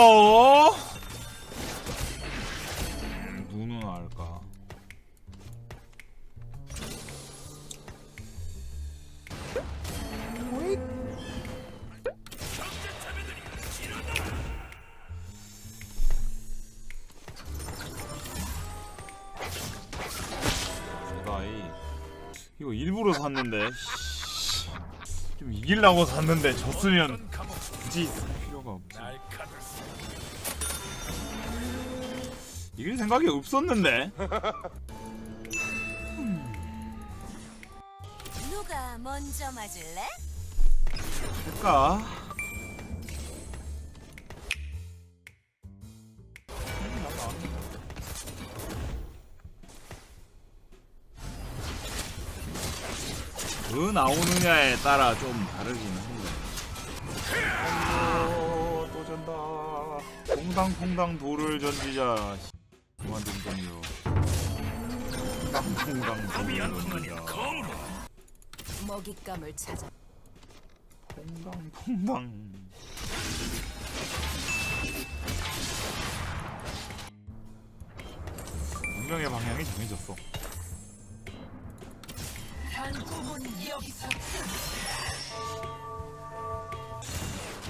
어? 누는 알까? 제가이 이거 일부러 샀는데 씨. 좀 이기려고 샀는데 졌으면 굳이 살 필요가 없지. 이길 생각이 없었는데. 누가 먼저 맞을래? 할까? 그 나오느냐에 따라 좀 다르긴 한데. 퐁당퐁당 돌을 던지자. 그만 좀 던져. 퐁당퐁당 돌을 던지자. 먹잇감을 찾아. 퐁당퐁당. 운명의 방향이 정해졌어.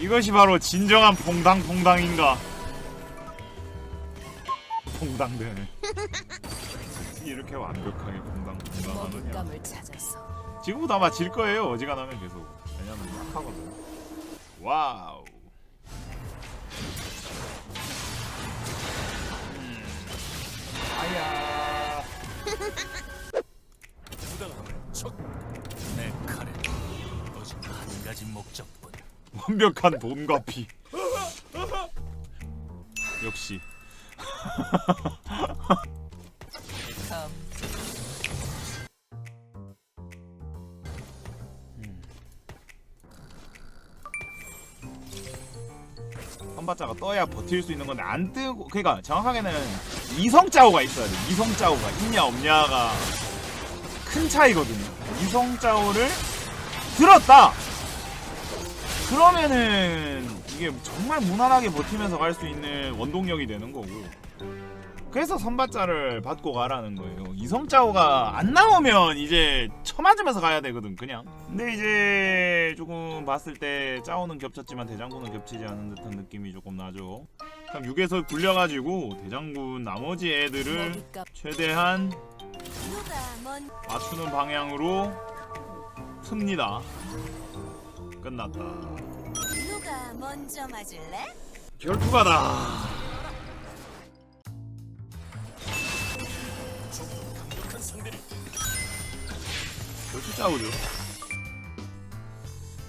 이것이 바로 진정한 퐁당퐁당인가? 퐁당되네. 이렇게 완벽하게 퐁당퐁당하느냐? 먹잇감을 찾아서. 지금부터 아마 질 거예요. 어지간하면 계속. 왜냐면 약하거든. 와우. 음. 아야. 내 칼에 오직 한 가지 목적뿐. 완벽한 돈과 피. 역시. 감. 선발자가 떠야 버틸 수 있는 건데 안 뜨고 그러니까 정확하게는 이성짜오가 있어야 돼. 이성짜오가 있냐 없냐가 큰 차이거든요. 이성짜오를 들었다. 그러면은 이게 정말 무난하게 버티면서 갈 수 있는 원동력이 되는 거고. 그래서 선발자를 받고 가라는 거예요. 이성짜오가 안 나오면 이제 쳐맞으면서 가야 되거든, 그냥. 근데 이제 조금 봤을 때 짜오는 겹쳤지만 대장군은 겹치지 않은 듯한 느낌이 조금 나죠. 그럼 6에서 굴려가지고 대장군 나머지 애들을. 최대한 맞추는 방향으로 틉니다. 끝났다. 누가 먼저 맞을래? 결투가다. 짜오죠.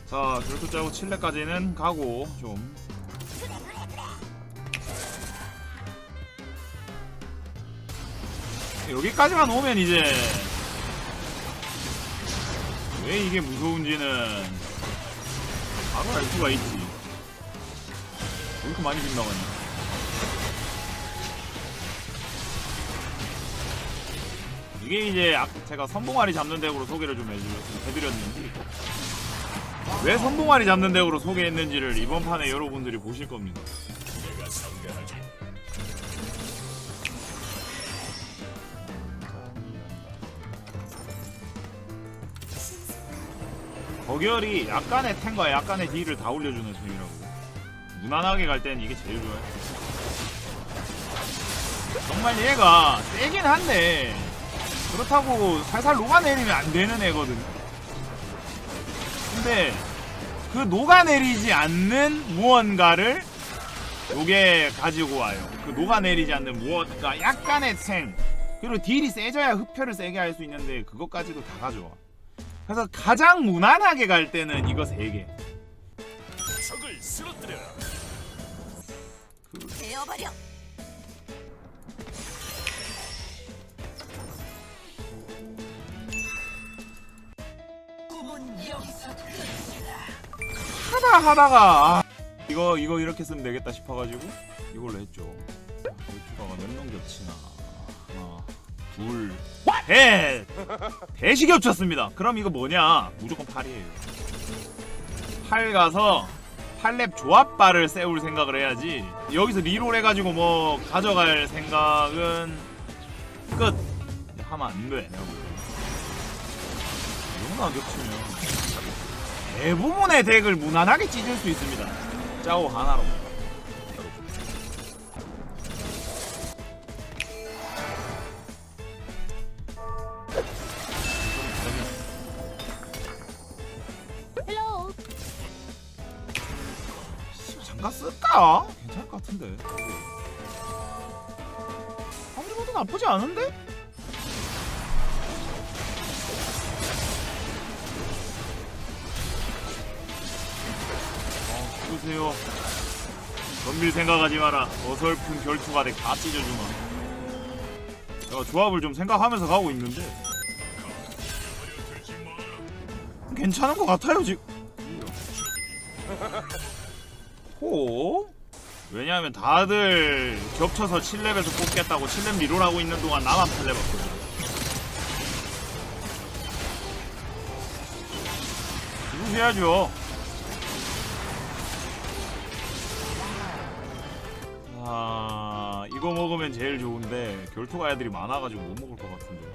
자, 결투 짜오 7레까지는 가고 좀. 여기까지만 오면 이제 왜 이게 무서운지는 바로 알 수가 있지. 왜 이렇게 많이 빗나갔냐? 이게 이제 아- 제가 선봉아리 잡는 덱으로 소개를 좀 해드렸- 해드렸는지 왜 선봉아리 잡는 덱으로 소개했는지를 이번 판에 여러분들이 보실 겁니다. 거결이 약간의 탱과 약간의 딜을 다 올려주는 템이라고 무난하게 갈땐 이게 제일 좋아요. 정말 얘가 세긴 한데 그렇다고 살살 녹아내리면 안 되는 애거든. 근데 그 녹아내리지 않는 무언가를 요게 가지고 와요. 그 녹아내리지 않는 무언가 약간의 탱 그리고 딜이 세져야 흡혈을 세게 할 수 있는데 그것까지도 다 가져와. 그래서 가장 무난하게 갈 때는 이거 세 개. 적을 쓰러뜨려라. 되어버려. 하다 하다가 아, 이거 이거 이렇게 쓰면 되겠다 싶어가지고 이걸로 했죠. 유튜버가 몇명 겹치나 하나 둘 셋. 대시 겹쳤습니다. 그럼 이거 뭐냐? 무조건 8이에요. 8 가서 팔렙 조합바를 세울 생각을 해야지 여기서 리롤 해가지고 뭐 가져갈 생각은 끝 하면 안돼. 이거만 겹치면 대부분의 덱을 무난하게 찢을 수 있습니다 짜오 하나로 헬로 잠깐 쓸까? 괜찮을 것 같은데 아무리 봐도 나쁘지 않은데? 어, 죽으세요 덤빌 생각하지 마라. 어설픈 결투가 덱다 찢어주마 내가 조합을 좀 생각하면서 가고 있는데. 괜찮은 것 같아요 지금. 호? 왜냐하면 다들 겹쳐서 7렙에서 뽑겠다고 7렙 리롤하고 있는 동안 나만 8렙 왔거든. 이거 해야죠 이거 먹으면 제일 좋은데 결투가 애들이 많아가지고 못 먹을 것 같은데.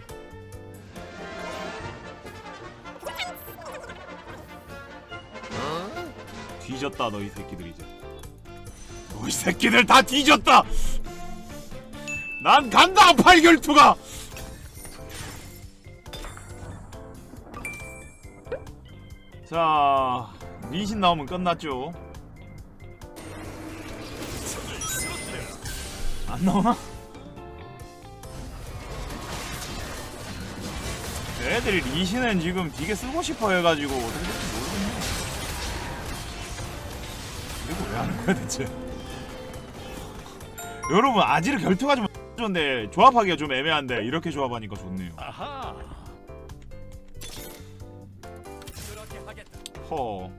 뒤졌다 너희 새끼들 이제. 너희 새끼들 다 뒤졌다! 난 간다 팔결투가! 자 리신 나오면 끝났죠 안 나오나? 애들이 리신은 지금 되게 쓰고 싶어 해가지고 어떻게 될지 모르겠네 이거 왜 하는 거야 대체 여러분 아지르 결투가 좀 좋은데 조합하기가 좀 애매한데 이렇게 조합하니까 좋네요. 허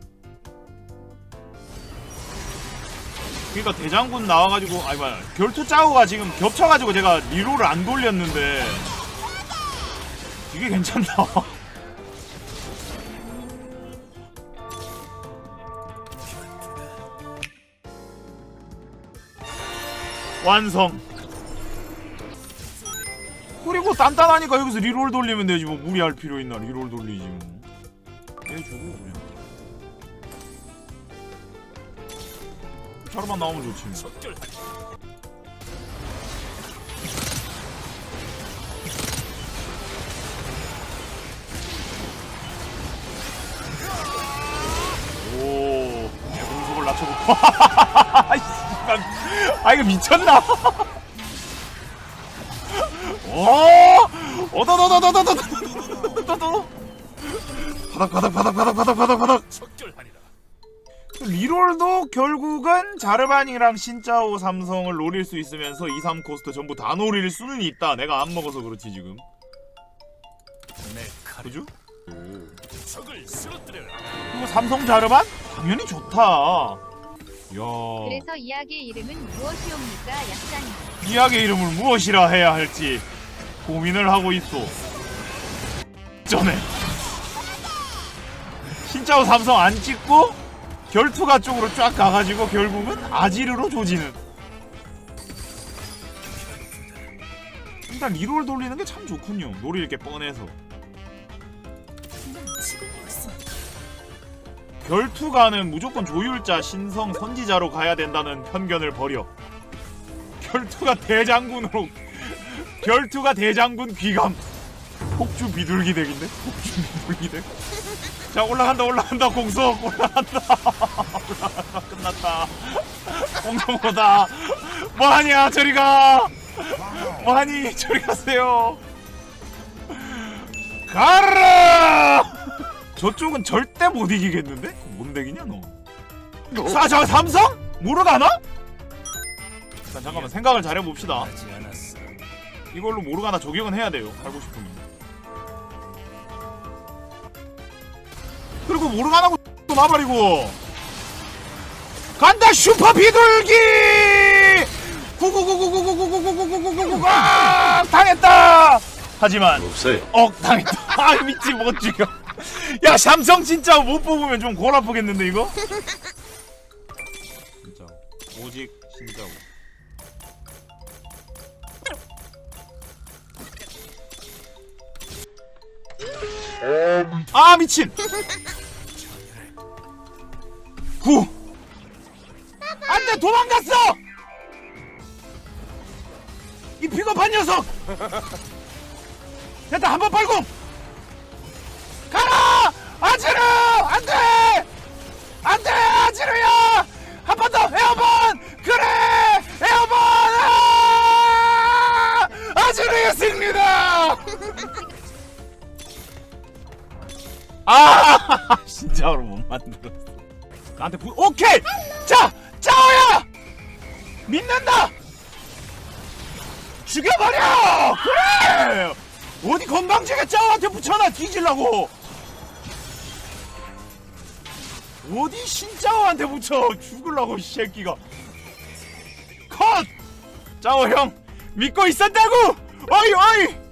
그러니까 대장군 나와가지고 아니 뭐야 결투 짜오가 지금 겹쳐가지고 제가 리롤을 안 돌렸는데. 이게 괜찮다 완성. 그리고 단단하니까 여기서 리롤 돌리면 되지 뭐 무리할 필요 있나 리롤 돌리지 뭐. 해주고. 그냥 자르만 나오면 좋지 뭐. 오, 내 공속을? 아이, 씨발. 아, 이거 미쳤나? 오, 어더더더더더더더더더더. 바닥, 바닥, 바닥, 바닥, 바닥, 바닥, 바닥. 리롤도 결국은 자르반이랑 신짜오 삼성을 노릴 수 있으면서 2, 3 코스트 전부 다 노릴 수는 있다. 내가 안 먹어서 그렇지 지금. 내 칼. 그죠? 그리고 삼성 자르반? 당연히 좋다. 야. 그래서 이야기의 이름은 무엇이옵니까 약사님 이야기의 이름을 무엇이라 해야 할지 고민을 하고 있어. 전에 신짜오 삼성 안 찍고 결투가 쪽으로 쫙 가가지고 결국은 아지르로 조지는. 일단 리롤 돌리는 게 참 좋군요. 노릴 게 뻔해서. 결투가는 무조건 조율자, 신성, 선지자로 가야 된다는 편견을 버려. 결투가 대장군으로 결투가 대장군 귀감 폭주 비둘기 덱인데 폭주 비둘기 덱 자 올라간다 올라간다 공속 올라간다. 올라간다 끝났다. 공성보다 뭐하냐 저리가. 뭐하니 저리 가세요. 가라! 저쪽은 절대 못 이기겠는데? 뭔 덱이냐 너? 사, 저 삼성? 모르가나? 일단 잠깐만 생각을 잘 해봅시다. 하지 않았어. 이걸로 모르가나 저격은 해야 돼요. 살고 싶으면 그리고 모르가나고 또 나버리고. 간다 슈퍼 비둘기! 구구구구구구구구구구구구구구 아 당했다! 하지만 없어요. 억 당했다. 아 미친 못 죽여. 야 삼성 진짜 못 뽑으면 좀 골 아프겠는데 이거? 오직 신짜오. 아 미친 도망갔어! 이 비겁한 녀석! 됐다 한 번 빨고! 가라! 아지르! 안돼! 안돼 아지르야! 한 번 더 에어본! 그래! 에어본! 아! 아지르의 승리다! 아 진짜로 못 만들었어. 나한테 부 오케이! 자 믿는다! 죽여버려! 그래! 어디 건방지게 짜오한테 붙여놔 뒤질라고! 어디 신짜오한테 붙여 죽을라고 이 새끼가! 컷! 짜오 형! 믿고 있었다고! 어이 어이